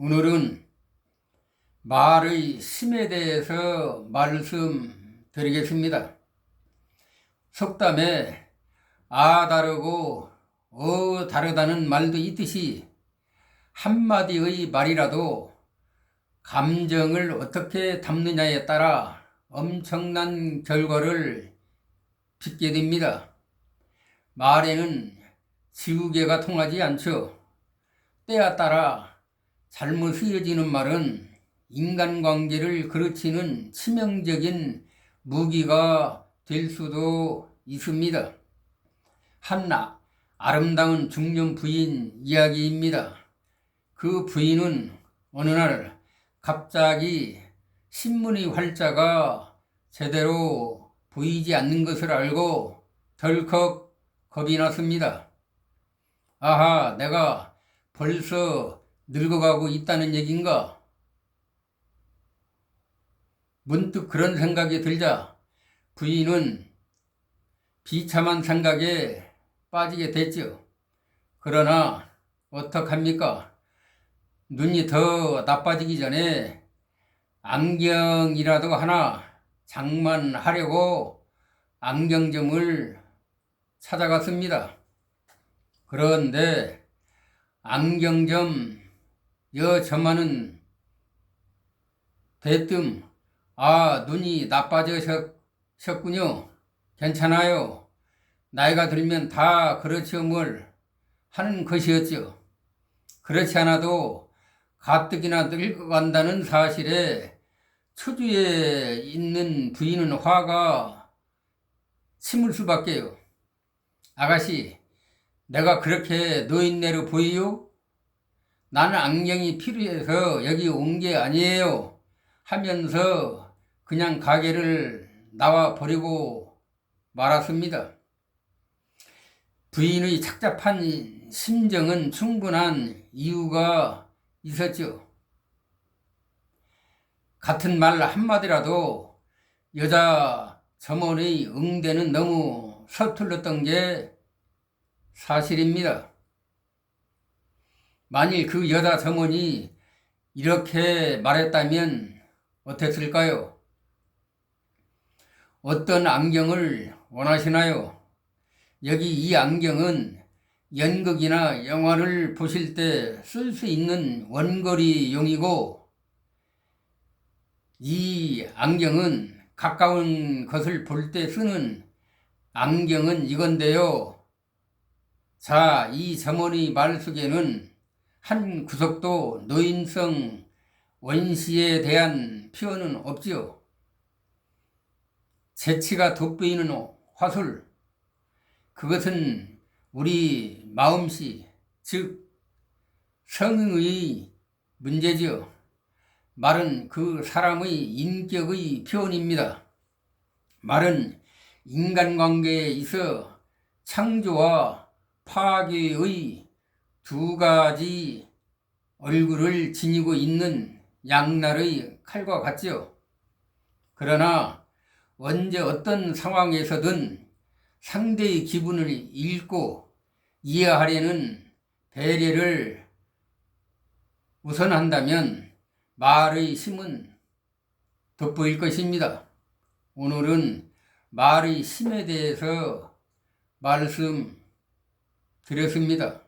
오늘은 말의 심에 대해서 말씀드리겠습니다. 속담에 아 다르고 어 다르다는 말도 있듯이 한마디의 말이라도 감정을 어떻게 담느냐에 따라 엄청난 결과를 빚게 됩니다. 말에는 지우개가 통하지 않죠. 때에 따라 잘못 쓰여지는 말은 인간관계를 그르치는 치명적인 무기가 될 수도 있습니다. 한나 아름다운 중년 부인 이야기입니다. 그 부인은 어느 날 갑자기 신문의 활자가 제대로 보이지 않는 것을 알고 덜컥 겁이 났습니다. 아하, 내가 벌써 늙어가고 있다는 얘긴가? 문득 그런 생각이 들자 부인은 비참한 생각에 빠지게 됐죠. 그러나 어떡합니까? 눈이 더 나빠지기 전에 안경이라도 하나 장만하려고 안경점을 찾아갔습니다. 그런데 안경점 여 저만은 대뜸 아 눈이 나빠지셨군요. 괜찮아요. 나이가 들면 다 그렇죠 뭘 하는 것이었죠. 그렇지 않아도 가뜩이나 늙어간다는 사실에 처주에 있는 부인은 화가 침을 수밖에요. 아가씨, 내가 그렇게 노인네로 보이요? 나는 안경이 필요해서 여기 온 게 아니에요. 하면서 그냥 가게를 나와 버리고 말았습니다. 부인의 착잡한 심정은 충분한 이유가 있었죠. 같은 말 한마디라도 여자 점원의 응대는 너무 서툴렀던 게 사실입니다. 만일 그 여자 점원이 이렇게 말했다면 어땠을까요? 어떤 안경을 원하시나요? 여기 이 안경은 연극이나 영화를 보실 때 쓸 수 있는 원거리용이고 이 안경은 가까운 것을 볼 때 쓰는 안경은 이건데요. 자, 이 점원의 말 속에는 한 구석도 노인성 원시에 대한 표현은 없지요. 재치가 돋보이는 화술, 그것은 우리 마음씨, 즉 성의 문제지요. 말은 그 사람의 인격의 표현입니다. 말은 인간관계에 있어 창조와 파괴의 두 가지 얼굴을 지니고 있는 양날의 칼과 같지요. 그러나 언제 어떤 상황에서든 상대의 기분을 읽고 이해하려는 배려를 우선한다면 말의 힘은 돋보일 것입니다. 오늘은 말의 힘에 대해서 말씀 드렸습니다.